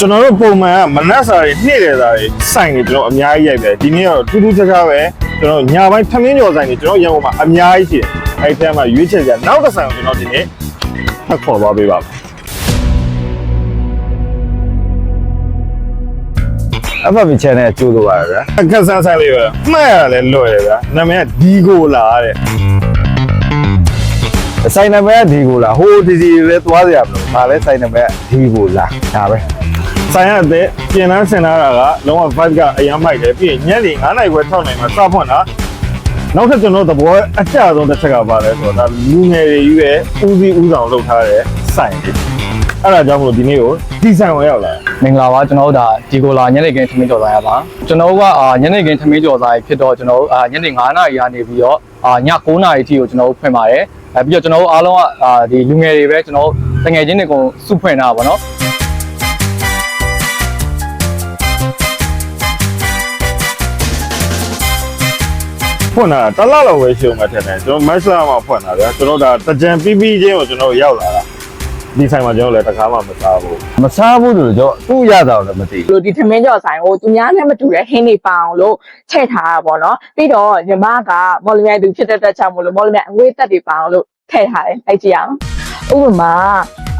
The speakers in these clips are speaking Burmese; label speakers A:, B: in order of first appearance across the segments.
A: ကျွန်တော်တို့ပုံမှန်ကမနက်စာတွေနေ့တယ်စာတွေစိုင်နေကျွန်တော်အများကြီးရိုက်တယ်ဒီနေ့ကတော့ထူးထူးခြားခြားပဲကျွန်တော်ညာပိုင်းထမင်းကျော်ဆိုင်တွေကျွန်တော်ရန်ကုန်မှာအများကြီးရှိတယ်အဲ့ဒီထဲမှာရွေးချယ်ကြနောက်တစ်ဆိုင်ကိုကျွန်တော်ဒီနေ့ဖတ်ခေါ်သွားပေးပါမယ်
B: FB channel ကျိုးလို့ပါဗျာ
A: အခက်ဆန်းဆန်းလေးပဲမှတ်ရလဲလွယ်တယ်ဗျာနာမည်ကဒီကိုလာတဲ့
B: ဆိုင်နံပါတ်ကဒီကိုလာဟိုဒီစီပဲသွားစရာမလိုဒါလည်းဆိုင်နံပါတ်ကဒီကိုလာဒါပဲ
A: ဆိုင်ရတဲ့ပြင်နှန်းဆင်လာတာကလုံးဝ vibe ကအရမ်းမိုက်တယ်ပြီးရင်ညနေ9:00နာရီခွဲ6:00နာရီမှာစဖွင့်တာနောက်ထပ်ကျွန်တော်သဘောအကျဆုံးတစ်ချက်ကပါလဲဆိုတော့ဒါလူငယ်တွေကြီးရဲ့ဦးစီးဦးဆောင်လုပ်ထားတဲ့ဆိုင်လေးအဲ့ဒါကြောင့်မလို့ဒီနေ့ကိုဒီဆိုင်ဝင်ရောက်လာ
C: မင်္ဂလာပါကျွန်တော်တို့ဒါဒီကိုလာညနေခင်းထမင်းကြော်စားရပါကျွန်တော်တို့ကအာညနေခင်းထမင်းကြော်စားရဖြစ်တော့ကျွန်တော်တို့အာညနေ9နာရီကနေပြီးတော့အာည9နာရီအထိကိုကျွန်တော်တို့ဖွင့်ပါတယ်အဲပြီးတော့ကျွန်တော်တို့အားလုံးကအာဒီလူငယ်တွေပဲကျွန်တော်တို့တငယ်ချင်းတွေကုန်စုဖွင့်တာပါနော်
A: ဖွင့်တာတစ်လလောက်ပဲရှုံးမှထင်တယ်ကျွန်တော်မက်ဆလာမှာဖွင့်တာဗျာကျွန်တော်ဒါတကြံပြီးပြီးချင်းကိုကျွန်တော်ရောက်လာတာဒီဆိုင်မှာကျွန်တော်လည်းတစ်ခါမှမစားဘူး
B: မစားဘူးလို့ကျွန်တော်သူ့ရတာလည်းမသိဘူး
D: လို့ဒီထမင်းကြော်ဆိုင်ကိုသူများနဲ့မတူတဲ့ဟင်းတွေပအောင်လို့ထည့်ထားတာပေါ့နော်ပြီးတော့ညီမကမော်လမြိုင်သူဖြစ်တဲ့တက်ချောင်းမို့လို့မော်လမြိုင်အငွေးတက်တွေပအောင်လို့ထည့်ထားတယ်အဲ့ကြည့်အောင်ဥပမာ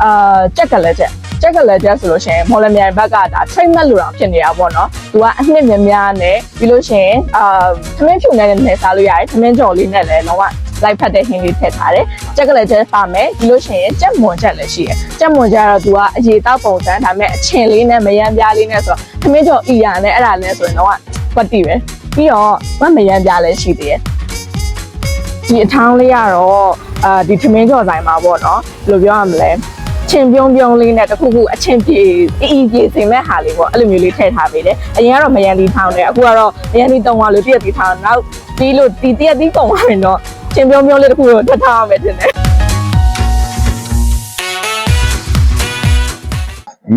D: အာကြက်ကလေးချက်ကြ က်ကလေးချက်ဆိုလို့ရှိရင်မော်လမြိုင်ဘက်ကဒါ trade မဲ့လို့တော့ဖြစ်နေတာပေါ့နော်သူကအနှစ်များများနဲ့ပြီးလို့ရှိရင်အာထမင်းဖြူနဲ့လည်းစားလို့ရတယ်ထမင်းကြော်လေးနဲ့လည်းတော့လိုက်ဖက်တဲ့ဟင်းလေးထည့်ထားတယ်ကြက်ကလေးချက်ပါမယ်ပြီးလို့ရှိရင်ကြက်မွန်ချက်လည်းရှိတယ်ကြက်မွန်ချက်ကတော့သူကအရေတောက်ပုံစံဒါပေမဲ့အချင်လေးနဲ့မယမ်းပြားလေးနဲ့ဆိုတော့ထမင်းကြော်အီရန်နဲ့အဲ့ဒါလည်းဆိုရင်တော့ကွက်တီပဲပြီးတော့မမယမ်းပြားလည်းရှိသေးတယ်ဒီအထောင်းလေးကတော့အာဒီထမင်းကြော်ဆိုင်မှာပေါ့နော်ဘယ်လိုပြောရမလဲ ချင်းပြုံးပြုံးလေးနဲ့တခုခုအချင်းပြေအီအီပြေစင်မဲ့ဟာလေးပေါ့အဲ့လိုမျိုးလေးထည့်ထားပေးတယ်အရင်ကတော့မယန်ဒီထောင်းတယ်အခုကတော့မယန်ဒီတုံးသွားလို့တရက်ဒီထောင်းနောက်ပြီးလို့ဒီတရက်ဒီကုန်သွားရင်တော့ချင်းပြုံးပြုံးလေးတခုတော့ထပ်ထားရမယ်တင်တယ်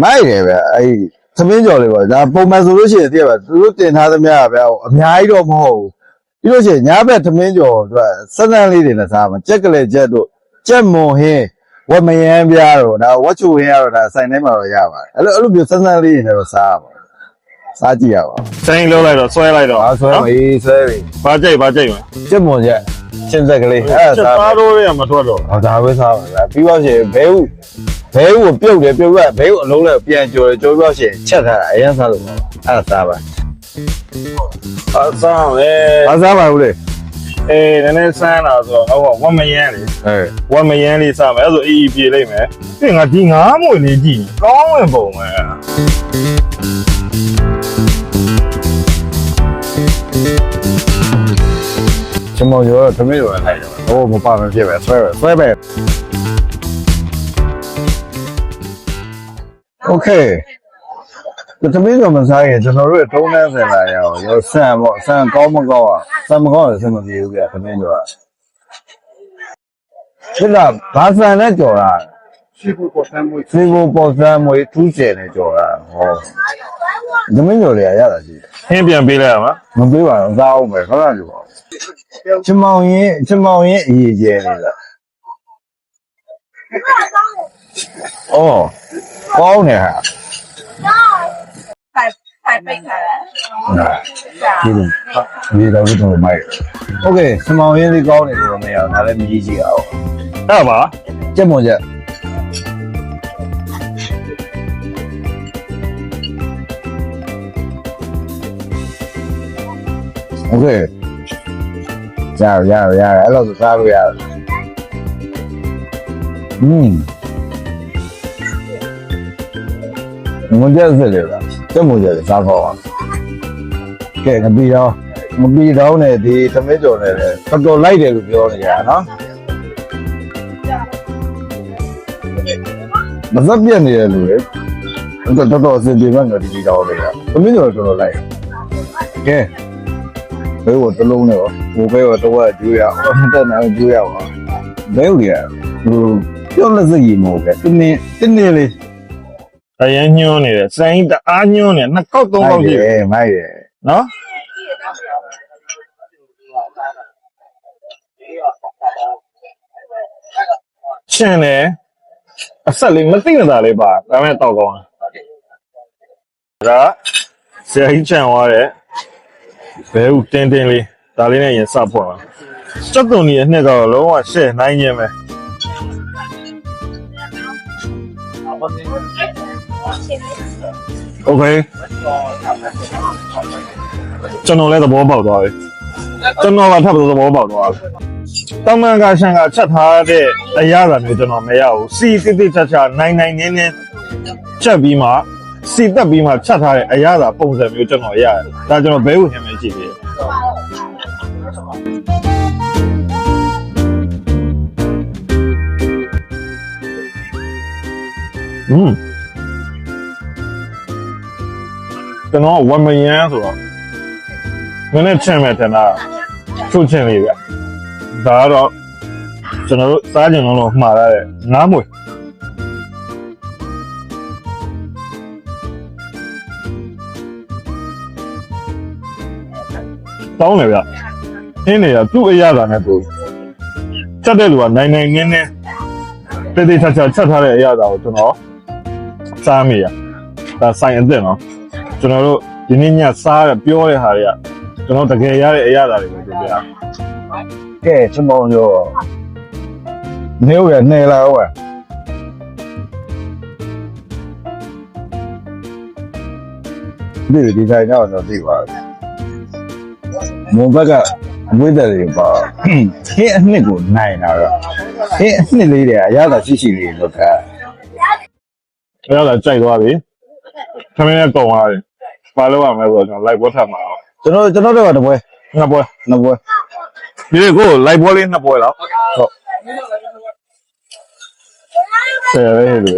B: မိုက်တယ်ဗျာအဲ့ဒီသမင်းကြော်လေးပေါ့ဒါပုံမှန်ဆိုလို့ရှိရင်တည့်ပါသူတို့တင်ထားသမျှဗျာအများကြီးတော့မဟုတ်ဘူးပြီးလို့ရှိရင်ညာဘက်သမင်းကြော်အတွက်စက်စမ်းလေးတွေနဲ့စားမှာကြက်ကလေးချက်တို့ကြက်မွန်ဟင်း ဝက်မယမ်းပြားတော့ဒါဝက်ချိုဟင်းကတော့ဒါဆိုင်ထဲမှာတော့ရပါတယ်အဲ့လိုအဲ့လိုမျိုးစက်စမ်းလေးတွေနဲ့တော့စားရပါစားကြည့်ရပါ
A: ဆိုင်လုံးလိုက်တော့ဆွဲလိုက်တော့
B: အားဆွဲမေးဆွဲပြီ
A: ဘာကြိတ်ဘာကြိတ်မလဲ
B: ကြက်မွန်ချက်ချင်းဆက်ကလေးအဲ့
A: ချက်
B: ဒါစား
A: သားတို့တွေကမထွက်တော့
B: ဟောဒါပဲစားပါလားပြီးတော့ရှင်ဘဲဥဘဲဥကိုပြုတ်တယ်ပြုတ်ရဘဲဥအလုံးနဲ့ပြန်ကြော်တယ်ကြော်ပြီးတော့ရှင်ချက်ထားတာအရင်စားလို့ပါအဲ့ဒါစားပါ
A: အစားလေ
B: အားစားပါဦးလေ
A: အေးနည်းနည်းဆန်းလာဆိုတော့ဟောဝက်မယန်းလေ
B: အဲ
A: ဝက်မယန်းလေးစားမယ်အဲ့ဆိုအေးအေးပြေလိုက်မယ်ပြီးငါဒီငါးမွေလေးကြည့်ကောင်းဝင်ပုံပဲ
B: ချမောကျော်သမီးတို့လိုက်တော့ဟိုမပါမဖြစ်ပဲဆွဲပဲဆွဲပဲโတမင်းတော့မစားရင်ကျွန်တော်တို့တုံးနှန်းစင်လာရအောင်ရောဆန်ပေါ့ဆန်ကောင်းမကောင်းอ่ะဆန်မကောင်းလည်းဆင်မပြေဘူးပြတမင်းတို့ကဖြစ်တာဘာဆန်နဲ့ကြော်တာစီဘူပေါ်ဆန်မွေစီဘူပေါ်ဆန်မွေထူးကျယ်နဲ့ကြော်တာဟောတမင်းတို့လည်းရတာရှိတယ်
A: ဟင်းပြန်ပေးလိုက်ရမှာ
B: မပေးပါဘူးစားအောင်ပဲခဏကြည့်ပါဦးချမောင်ရင်ချမောင်ရင်အရေးကြီးနေတာအော်ကောင်းနေဟာ
D: 没开嘞，哎，是啊，好，你
B: 到我这买去。OK，什么问题搞的？怎么样？他的米椒，啥吧？芥末酱。OK，呀呀呀，俺老早发的呀。嗯，米椒
A: 是的
B: 吧？ ကြက်မွန်ချက်စားခေါ်ပါကဲငပီတော့ငပီတော့နဲ့ဒီသမစ်ကြော်နဲ့လည်းတော်တော်လိုက်တယ်လို့ပြောနေရတာနော်မစက်ပြက်နေတယ်လို့လေတော်တော်တော်အစီအပြေမှငါဒီဒီတော့လေသမစ်ကြော်တော်တော်လိုက်ကဲဘဲကိုတလုံးနဲ့ရောဘိုးဘဲကိုတော့ကျွေးရအောင်မတက်နိုင်ကျွေးရအောင်ဘဲဦးရဟိုပြောလက်စကြီးမို့ကဲတင်းတင်းတင်းလေး
A: အရင်ညှိုးနေတယ်စိုင်းတအားညှိုးနေနှစ်ခေါက်သုံးခေါက်ကြည့်
B: တယ်မိုက်တယ်
A: နော်ရှင်တယ်အဆက်လေးမသိမသာလေးပါဒါပေမဲ့တောက်ကောင်းဒါဆရာကြီးချန်သွားတဲ့ဘဲဥတင်းတင်းလေးဒါလေးနဲ့ရင်စဖွင့်လာစက်သွန်ကြီးရဲ့နှစ်ကတော့လုံးဝရှယ်နိုင်ခြင်းပဲ Okay ကျွန်တော်လည်းသဘောပေါက်သွားပြီကျွန်တော်ကထပ်ပြီးသဘောပေါက်သွားပြီတမန်ကရှန်ကချက်ထားတဲ့အရာသာမျိုးကျွန်တော်မရဘူးစီတိတိချာချာနိုင်နိုင်နင်းနင်းချက်ပြီးမှစီတက်ပြီးမှချက်ထားတဲ့အရာသာပုံစံမျိုးကျွန်တော်ရတယ်ဒါကျွန်တော်ဘဲဝင်ဟင်းပဲရှိသေးတယ် อืมကျွန်တော်ဝမယန်းဆိုတော့နည်းနည်းချင်မဲ့တင်တာချုပ်ချင်လေးဗျဒါကတော့ကျွန်တော်တို့စားကြင်လုံးလုံးမှားရတဲ့ငားမွေတောင်းတယ်ဗျအင်းနေရသူ့အရသာနဲ့သူချက်တဲ့လူကနိုင်နိုင်နင်းနင်းတေးသေးချာချာချက်ထားတဲ့အရသာကိုကျွန်တော် စားမိရဒါဆိုင်အစ်စ်နော်ကျွန်တော်တို့ဒီနေ့ညစားရပြောတဲ့ဟာတွေကကျွန်တော်တကယ်ရတဲ့အရာတွေပဲပြောပြ
B: ကဲချမောင်ရောနေရနေလာဝဲဒီဒီတိုင်းတော့တော့သိပါဘူးမွန်ဘက်ကအမွေးတယ်တွေပါဟင်းအနှစ်ကိုနိုင်တာတော့ဟင်းအနှစ်လေးတွေအရသာရှိရှိလေးလောက်တာ
A: အဲ့ဒါကြိုက်သွားပြီခမင်းနဲ့ကုံသွားပြီပါလို့ရမယ်ဆိုတော့ကျွန်တော်လိုက်ပွဲထပ်မှာအောင်
B: ကျွန်တော်ကျွန်တော်တို့ကတပွဲ
A: နှစ်ပွဲ
B: နှစ်ပွဲ
A: ဒီနေ့ကိုလိုက်ပွဲလေးနှစ်ပွဲတော့
B: ဟုတ်
A: ဆယ်ရဲလေ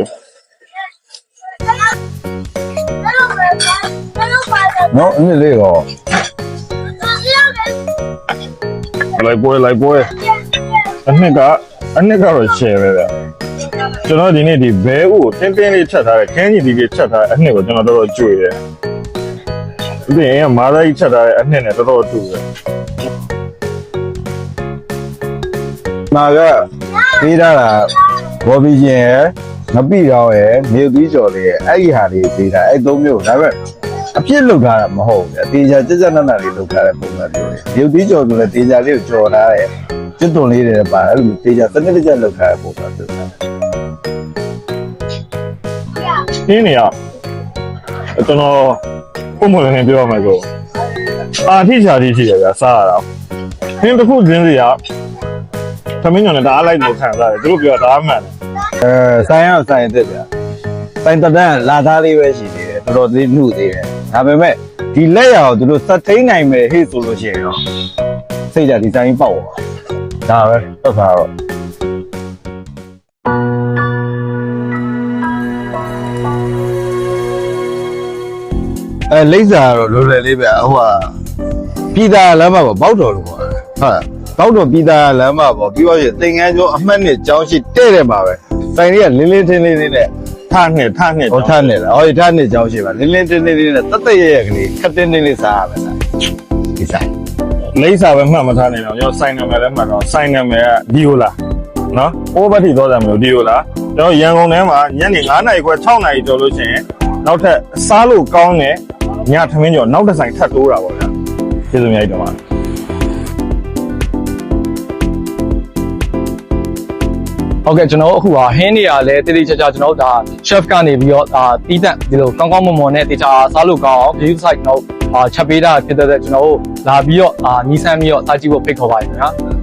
B: နော်အနှစ်လေးတော့
A: လိုက်ပွဲလိုက်ပွဲအနှစ်ကအနှစ်ကတော့ရှယ်ပဲဗျ ကျွန်တော်ဒီနေ့ဒီဘဲဥကိုတင်းတင်းလေးချက်ထားတယ်ခင်းကြီးဒီလေးချက်ထားတဲ့အနှစ်ကိုကျွန်တော်တော်တော်ကြွေတယ်ဒီရင်ကမာသားကြီးချက်ထားတဲ့အနှစ်နဲ့တော်တော်တူတယ်
B: မာကပေးထားတာဘော်ဘီဂျင်ရယ်ငပိတော်ရယ်မြေသီးကျော်လေးရယ်အဲ့ဒီဟာလေးပေးတာအဲ့သုံးမျိုးဒါပေမဲ့အပြစ်လောက်ထားတာမဟုတ်ဘူး။တေချာကြက်ကြက်နက်နက်လေးလောက်ထားတဲ့ပုံစံမျိုးလေး။မြေသီးကျော်ဆိုလည်းတေချာလေးကိုကြော်ထားတယ်။ကျွတ်သွန်လေးတွေပါအဲ့လိုတေချာစနစ်တကျလောက်ထားတဲ့ပုံစံမျိုး။
A: ခင်းနေရကျွန်တော်ပုံမှန်လည်းပြောရမှာဆိုအာထိချာထိရှိရဗျာစားရတာခင်းတစ်ခုချင်းစီကသမင်းညောင်နဲ့တအားလိုက်လို့ခံစားတယ်သူတို့ပြောတာအမှန်တယ်
B: အဲဆိုင်အောင်ဆိုင်သက်ဗျာဆိုင်တန်းလာသားလေးပဲရှိသေးတယ်တော်တော်သေးနှုတ်သေးတယ်ဒါပေမဲ့ဒီလက်ရအောင်သူတို့စက်သိမ်းနိုင်မယ်ဟေ့ဆိုလို့ရှိရင်တော့စိတ်ဓာတ်ဒီဇိုင်းပေါက်သွားဒါပဲသက်သာတော့ အဲလိမ့်စာကတော့လွယ်လွယ်လေးပဲဟိုဟာပြည်သားလမ်းမပေါ့ပေါက်တော်လို့ပေါ့ဟုတ်ပေါက်တော်ပြည်သားလမ်းမပေါ့ပြီးတော့ရင်သင်္ကန်းကျောင်းအမှတ်နဲ့ကျောင်းရှိတဲ့တယ်ပါပဲဆိုင်လေးကလင်းလင်းထင်းလေးလေးနဲ့
A: ထနှစ်ထနှစ်
B: ဟောထားနေလားဟောဒီထားနေကြောင်းရှိပါလင်းလင်းတင်းတင်းလေးနဲ့တတ်တည့်ရရကလေးခက်တင်းတင်းလေးစားရမယ်လားဒီဆိုင်
A: လိမ့်စာပဲမှတ်မထားနေတော့ကျွန်တော်စိုင်းနာမည်လည်းမှတ်တော့စိုင်းနာမည်ကဒီယိုလာနော်အိုးဘတ်ထိသွားကြမလို့ဒီယိုလာကျွန်တော်ရန်ကုန်ထဲမှာညနေ9:00နာရီခွဲ6:00နာရီကျော်လို့ရှိရင်နောက်ထပ်စားလို့ကောင်းတဲ့ ညထမင်းကျော်နောက်တစ်ဆိုင်ထပ်တိုးတာပေါ့ဗျာကျေးဇူးအများကြီးတင်ပါတယ်
C: ဟုတ်ကဲ့ကျွန်တော်တို့အခုဟာဟင်းနေရလဲတိတိကျကျကျွန်တော်တို့ဒါ chef ကနေပြီးတော့ဒါတီးတန့်ဒီလိုကောင်းကောင်းမွန်မွန်နဲ့တေချာစားလို့ကောင်းအောင် view site ကျွန်တော်တို့အာချက်ပေးတာဖြစ်တဲ့အတွက်ကျွန်တော်တို့လာပြီးတော့အာနီးစမ်းပြီးတော့စားကြည့်ဖို့ဖိတ်ခေါ်ပါတယ်ခင်ဗျာ